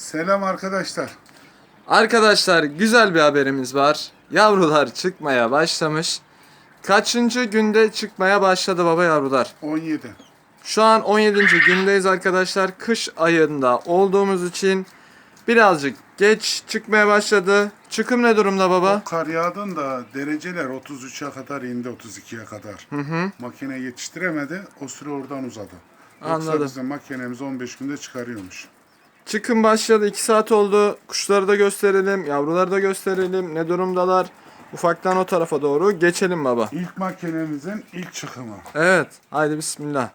Selam arkadaşlar. Arkadaşlar güzel bir haberimiz var. Yavrular çıkmaya başlamış. Kaçıncı günde çıkmaya başladı baba yavrular? 17. Şu an 17. gündeyiz arkadaşlar. Kış ayında olduğumuz için birazcık geç çıkmaya başladı. Çıkım ne durumda baba? Kar yağdın da dereceler 33'e kadar indi 32'ye kadar. Hı hı. Makine yetiştiremedi. O süre oradan uzadı. Yoksa Anladım. bizim makinemiz 15 günde çıkarıyormuş. Çıkım başladı. 2 saat oldu. Kuşları da gösterelim. Yavruları da gösterelim. Ne durumdalar? Ufaktan o tarafa doğru geçelim baba. İlk makinemizin ilk çıkımı. Evet. Haydi bismillah.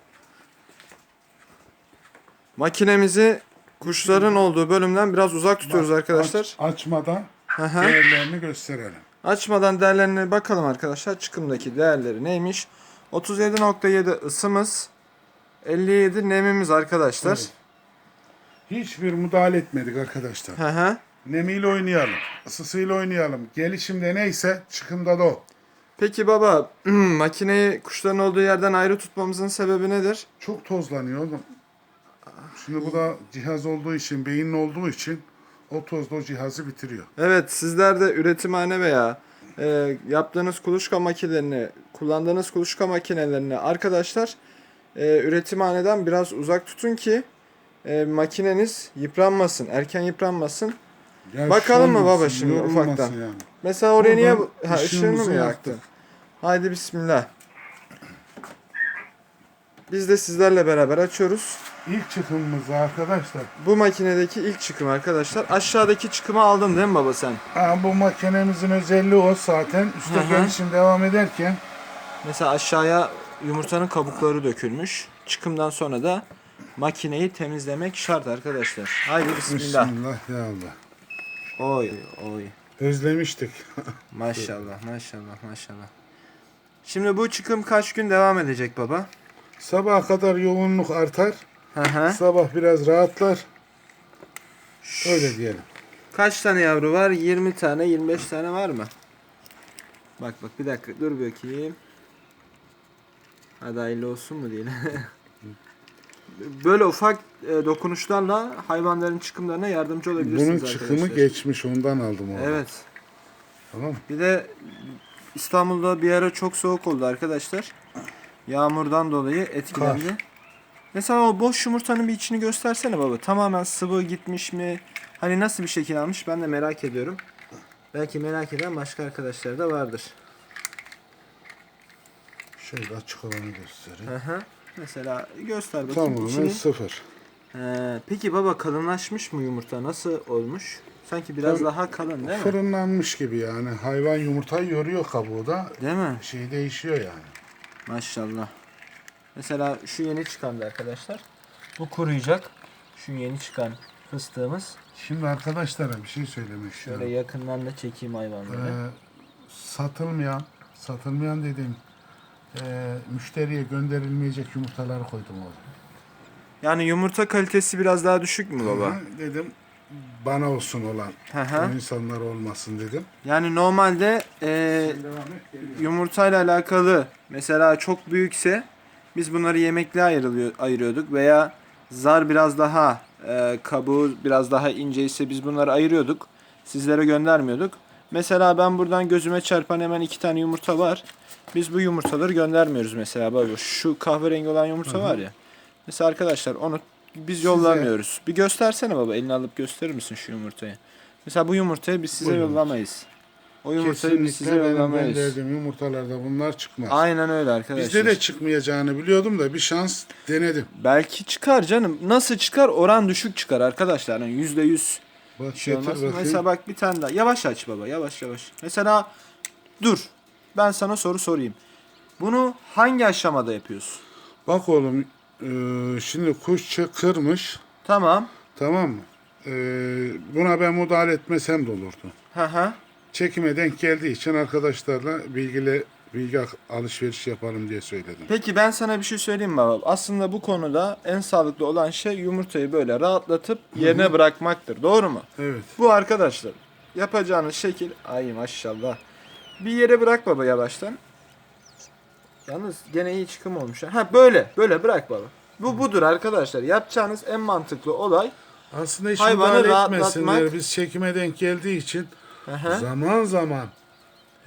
Makinemizi kuşların olduğu bölümden biraz uzak tutuyoruz Bak, arkadaşlar. aç- açmadan değerlerini gösterelim. Açmadan değerlerine bakalım arkadaşlar. Çıkımdaki değerleri neymiş? 37.7 ısımız. 57 nemimiz arkadaşlar. Evet. Hiçbir müdahale etmedik arkadaşlar. Hı hı. Nemiyle oynayalım. ısısıyla oynayalım. Gelişimde neyse çıkımda da o. Peki baba makineyi kuşların olduğu yerden ayrı tutmamızın sebebi nedir? Çok tozlanıyor oğlum. Şimdi bu da cihaz olduğu için, beyinli olduğu için o toz da o cihazı bitiriyor. Evet sizler de üretimhane veya e, yaptığınız kuluçka makinelerini, kullandığınız kuluçka makinelerini arkadaşlar e, üretimhaneden biraz uzak tutun ki e, makineniz yıpranmasın, erken yıpranmasın. Ya Bakalım mı baba şimdi yorulmasın ufaktan? Yani. Mesela oraya niye Buradan ha, ışığını mı yaktın? Haydi bismillah. Biz de sizlerle beraber açıyoruz. İlk çıkımımız arkadaşlar. Bu makinedeki ilk çıkım arkadaşlar. Aşağıdaki çıkımı aldın değil mi baba sen? Ha, bu makinemizin özelliği o zaten. Üste gelişim devam ederken Mesela aşağıya yumurtanın kabukları dökülmüş. Çıkımdan sonra da makineyi temizlemek şart arkadaşlar. Haydi bismillah. Bismillah ya Allah. Oy oy. Özlemiştik. Maşallah maşallah maşallah. Şimdi bu çıkım kaç gün devam edecek baba? Sabaha kadar yoğunluk artar. Hı hı. Sabah biraz rahatlar. Öyle diyelim. Kaç tane yavru var? 20 tane 25 tane var mı? Bak bak bir dakika dur bakayım. Hadi hayırlı olsun mu diyelim. Böyle ufak e, dokunuşlarla hayvanların çıkımlarına yardımcı olabilirsiniz Bunun çıkımı arkadaşlar. geçmiş ondan aldım onu. Evet. Tamam? Bir de İstanbul'da bir ara çok soğuk oldu arkadaşlar. Yağmurdan dolayı etkilendi. Mesela o boş yumurtanın bir içini göstersene baba. Tamamen sıvı gitmiş mi? Hani nasıl bir şekil almış ben de merak ediyorum. Belki merak eden başka arkadaşlar da vardır. Şöyle açık olanı göstereyim. Hı hı. Mesela göster bakayım Tamamen içini. sıfır. Ee, peki baba kalınlaşmış mı yumurta? Nasıl olmuş? Sanki biraz Tabii. daha kalın değil mi? Fırınlanmış gibi yani. Hayvan yumurtayı yoruyor kabuğu da. Değil mi? Şey değişiyor yani. Maşallah. Mesela şu yeni çıkandı arkadaşlar. Bu kuruyacak. Şu yeni çıkan fıstığımız. Şimdi arkadaşlara bir şey söylemek Şöyle istiyorum. yakından da çekeyim hayvanları. Ee, satılmayan, satılmayan dediğim e, müşteriye gönderilmeyecek yumurtaları koydum oğlum. Yani yumurta kalitesi biraz daha düşük mü baba? Ama dedim bana olsun olan. Hı hı. O insanlar olmasın dedim. Yani normalde e, yumurtayla alakalı mesela çok büyükse biz bunları yemekli ayrılıyor, ayırıyorduk veya zar biraz daha e, kabuğu biraz daha ince ise biz bunları ayırıyorduk. Sizlere göndermiyorduk. Mesela ben buradan gözüme çarpan hemen iki tane yumurta var. Biz bu yumurtaları göndermiyoruz mesela baba. Şu kahverengi olan yumurta var ya. Mesela arkadaşlar onu biz yollamıyoruz. Bir göstersene baba. Elini alıp gösterir misin şu yumurtayı? Mesela bu yumurtayı biz size Bu yumurta. yollamayız. O yumurtayı biz size Kesinlikle yollamayız. gönderdiğim yumurtalarda bunlar çıkmaz. Aynen öyle arkadaşlar. Bizde de çıkmayacağını biliyordum da bir şans denedim. Belki çıkar canım. Nasıl çıkar? Oran düşük çıkar arkadaşlar. Yani yüzde yüz Bak şey olmaz. bakayım. Mesela bak bir tane daha. Yavaş aç baba. Yavaş yavaş. Mesela dur. Ben sana soru sorayım. Bunu hangi aşamada yapıyorsun? Bak oğlum e, şimdi kuş çı- kırmış Tamam. tamam mı? E, buna ben müdahale etmesem de olurdu. Hı hı. Çekime denk geldiği için arkadaşlarla bilgili bilgi alışveriş yapalım diye söyledim. Peki ben sana bir şey söyleyeyim mi baba? Aslında bu konuda en sağlıklı olan şey yumurtayı böyle rahatlatıp yerine bırakmaktır. Doğru mu? Evet. Bu arkadaşlar yapacağınız şekil ay maşallah. Bir yere bırak baba yavaştan. Yalnız gene iyi çıkım olmuş. ha. Ha böyle böyle bırak baba. Bu budur arkadaşlar. Yapacağınız en mantıklı olay Aslında hiç müdahale etmesinler. Biz çekime denk geldiği için Aha. zaman zaman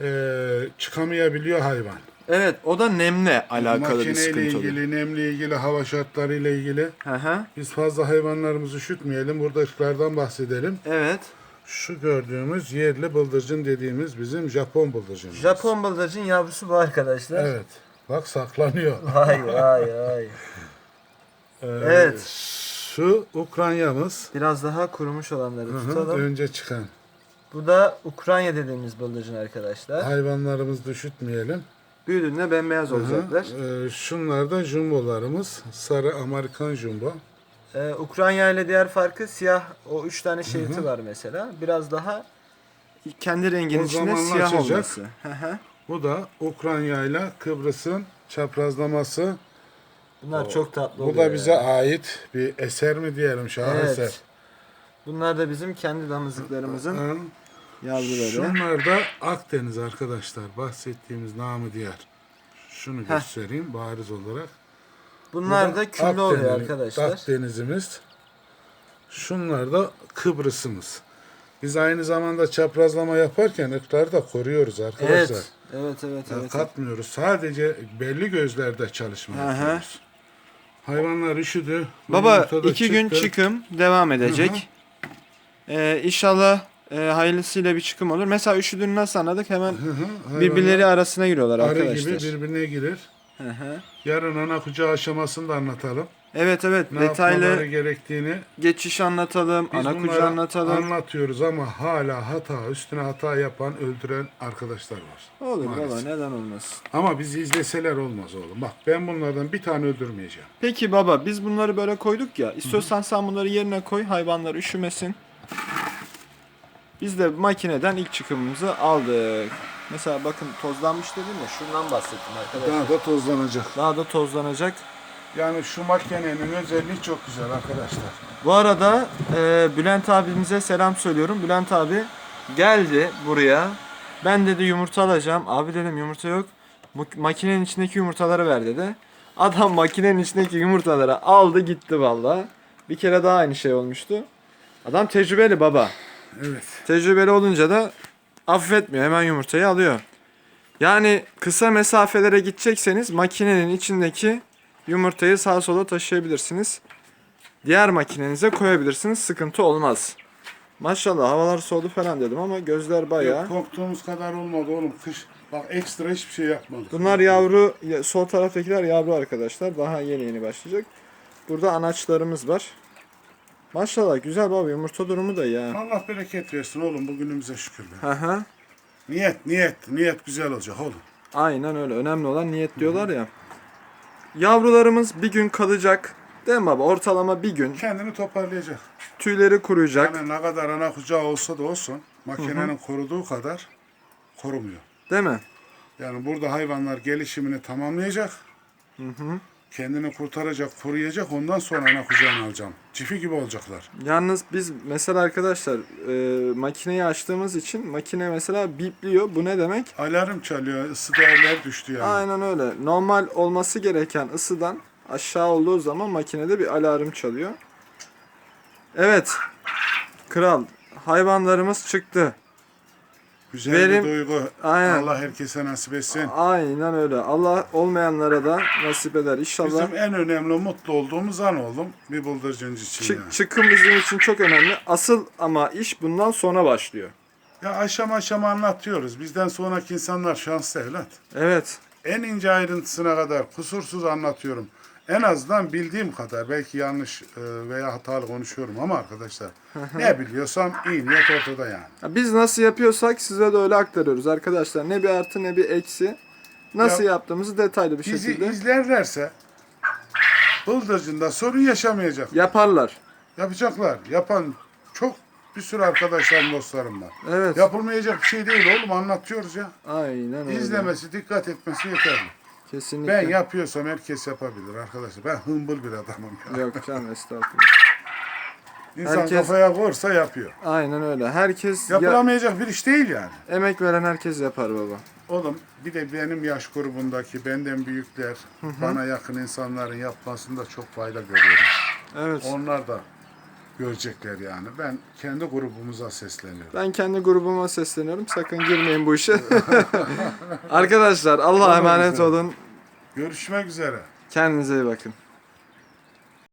eee, çıkamayabiliyor hayvan. Evet o da nemle alakalı bir Makineyle sıkıntı oluyor. ilgili, nemle ilgili, hava şartlarıyla ilgili. Hı hı. Biz fazla hayvanlarımızı üşütmeyelim. Burada ırklardan bahsedelim. Evet. Şu gördüğümüz yerli bıldırcın dediğimiz bizim Japon bıldırcınımız. Japon bıldırcın yavrusu bu arkadaşlar. Evet. Bak saklanıyor. Vay vay vay. Ee, Evet. Şu Ukraynamız. Biraz daha kurumuş olanları Hı hı, tutalım. önce çıkan. Bu da Ukrayna dediğimiz bıldırcın arkadaşlar. Hayvanlarımızı üşütmeyelim. Büyüdüğünde bembeyaz Hı hı. olacaklar. Ee, şunlar da jumbolarımız. Sarı Amerikan jumbo. Ee, Ukrayna ile diğer farkı siyah o üç tane şeriti var mesela. Biraz daha kendi renginin O içinde siyah açacak. olması. Bu da Ukrayna ile Kıbrıs'ın çaprazlaması. Bunlar çok tatlı Bu da bize ya. ait bir eser mi diyelim şaheser. Evet. Bunlar da bizim kendi damızlıklarımızın yavruları. Şunlar da Akdeniz arkadaşlar. Bahsettiğimiz namı diğer. Şunu Heh. göstereyim bariz olarak. Bunlar Bu da küllü oluyor Akdeniz- arkadaşlar. Akdenizimiz. Şunlar da Kıbrıs'ımız. Biz aynı zamanda çaprazlama yaparken ırkları da koruyoruz arkadaşlar. Evet. Evet evet Yani evet. katmıyoruz. Sadece belli gözlerde çalışma yapıyoruz. Hayvanlar üşüdü. Baba iki gün çıktı. çıkım devam edecek. Ee, inşallah e, hayırlısıyla bir çıkım olur. Mesela üşüdüğünü nasıl anladık? Hemen Hı hı. Hayvanlar birbirleri arasına giriyorlar arı arkadaşlar. gibi birbirine girer. Hı hı. Yarın ana kucağı aşamasını da anlatalım. Evet evet Ne detaylı yapmaları gerektiğini geçiş anlatalım, biz ana bunları kucağı anlatalım. anlatıyoruz ama hala hata üstüne hata yapan öldüren arkadaşlar var. Olur Maalesef. baba neden olmasın. Ama bizi izleseler olmaz oğlum. Bak ben bunlardan bir tane öldürmeyeceğim. Peki baba biz bunları böyle koyduk ya. İstiyorsan sen bunları yerine koy hayvanlar üşümesin. Biz de makineden ilk çıkımımızı aldık. Mesela bakın tozlanmış dedim ya şundan bahsettim arkadaşlar. Daha da tozlanacak. Daha da tozlanacak. Yani şu makinenin özelliği çok güzel arkadaşlar. Bu arada e, Bülent abimize selam söylüyorum. Bülent abi geldi buraya. Ben dedi yumurta alacağım. Abi dedim yumurta yok. Makinenin içindeki yumurtaları ver dedi. Adam makinenin içindeki yumurtaları aldı gitti valla. Bir kere daha aynı şey olmuştu. Adam tecrübeli baba. Evet. Tecrübeli olunca da affetmiyor. Hemen yumurtayı alıyor. Yani kısa mesafelere gidecekseniz makinenin içindeki yumurtayı sağa sola taşıyabilirsiniz. Diğer makinenize koyabilirsiniz. Sıkıntı olmaz. Maşallah havalar soğudu falan dedim ama gözler bayağı. Yok, korktuğumuz kadar olmadı oğlum. Kış bak ekstra hiçbir şey yapmadık. Bunlar yavru, ya- sol taraftakiler yavru arkadaşlar. Daha yeni yeni başlayacak. Burada anaçlarımız var. Maşallah güzel baba yumurta durumu da ya. Allah bereket versin oğlum bugünümüze şükür be. Hı hı. Niyet niyet niyet güzel olacak oğlum. Aynen öyle. Önemli olan niyet diyorlar ya. Yavrularımız bir gün kalacak. Değil mi baba? Ortalama bir gün. Kendini toparlayacak. Tüyleri kuruyacak. Yani ne kadar ana kucağı olsa da olsun makinenin koruduğu kadar korumuyor. Değil mi? Yani burada hayvanlar gelişimini tamamlayacak. Kendini kurtaracak, koruyacak. Ondan sonra ana kucağına alacağım. Çifi gibi olacaklar. Yalnız biz mesela arkadaşlar e, makineyi açtığımız için makine mesela bipliyor. Bu ne demek? Alarm çalıyor. ısı değerler düştü yani. Aynen öyle. Normal olması gereken ısıdan aşağı olduğu zaman makinede bir alarm çalıyor. Evet. Kral. Hayvanlarımız çıktı. Güzel Verim- bir duygu. Aynen. Allah herkese nasip etsin. Aynen öyle. Allah olmayanlara da nasip eder inşallah. Bizim en önemli mutlu olduğumuz an oğlum bir bıldırcıncı için Çık, yani. çıkım bizim için çok önemli. Asıl ama iş bundan sonra başlıyor. Ya aşama aşama anlatıyoruz. Bizden sonraki insanlar şanslı evlat. Evet. En ince ayrıntısına kadar kusursuz anlatıyorum. En azından bildiğim kadar belki yanlış e, veya hatalı konuşuyorum ama arkadaşlar ne biliyorsam iyi niyet ortada yani. Ya Biz nasıl yapıyorsak size de öyle aktarıyoruz arkadaşlar. Ne bir artı ne bir eksi. Nasıl Ya, yaptığımızı detaylı bir Bizi şekilde izlerlerse bıldırcında sorun yaşamayacak. yaparlar. Yapacaklar. Yapan çok bir sürü arkadaşlarım dostlarım var. Evet. Yapılmayacak bir şey değil oğlum anlatıyoruz ya. Aynen öyle. İzlemesi, dikkat etmesi yeterli. Kesinlikle. Ben yapıyorsam herkes yapabilir arkadaşlar. Ben hımbıl bir adamım ya. Yok canım estağfurullah. İnsan herkes- kafaya koyarsa yapıyor. Aynen öyle. Herkes ya, Yapılamayacak bir iş değil yani. emek veren herkes yapar baba. Oğlum bir de benim yaş grubundaki benden büyükler, bana yakın insanların yapmasında çok fayda görüyorum. Evet. Onlar da görecekler yani. Ben kendi grubumuza sesleniyorum. Ben kendi grubuma sesleniyorum. Sakın girmeyin bu işe. Arkadaşlar Allah'a emanet olun. Görüşmek üzere. Kendinize iyi bakın.